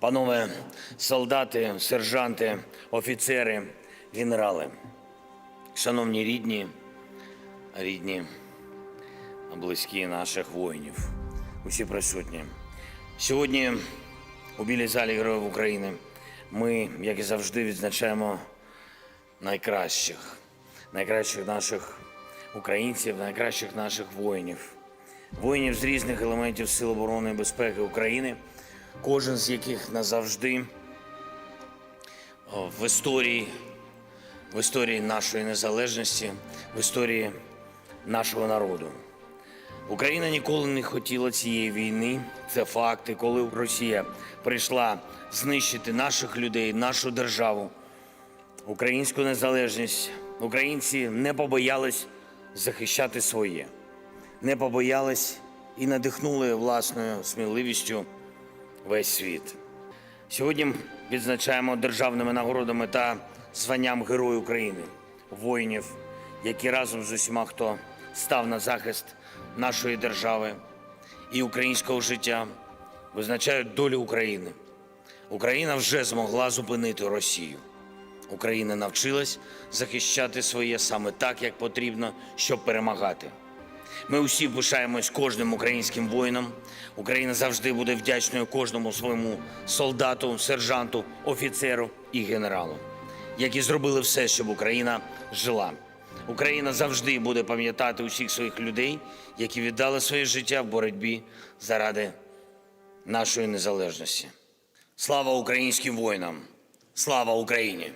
панове солдати, сержанти, офіцери, генерали, шановні рідні, рідні, близькі наших воїнів, усі присутні. Сьогодні у білій залі Героїв України ми, як і завжди, відзначаємо найкращих, найкращих наших українців, найкращих наших воїнів, воїнів з різних елементів Сил оборони і безпеки України, кожен з яких назавжди в історії, в історії нашої незалежності, в історії нашого народу. Україна ніколи не хотіла цієї війни. Це факти, коли Росія прийшла знищити наших людей, нашу державу, українську незалежність. Українці не побоялись захищати своє, не побоялись і надихнули власною сміливістю весь світ. Сьогодні відзначаємо державними нагородами та званням Герой України, воїнів, які разом з усіма, хто став на захист нашої держави і українського життя, визначають долю України. Україна вже змогла зупинити Росію. Україна навчилась захищати своє саме так, як потрібно, щоб перемагати. Ми усі пишаємось кожним українським воїном. Україна завжди буде вдячною кожному своєму солдату, сержанту, офіцеру і генералу, які зробили все, щоб Україна жила. Україна завжди буде пам'ятати усіх своїх людей, які віддали своє життя в боротьбі заради нашої незалежності. Слава українським воїнам! Слава Україні!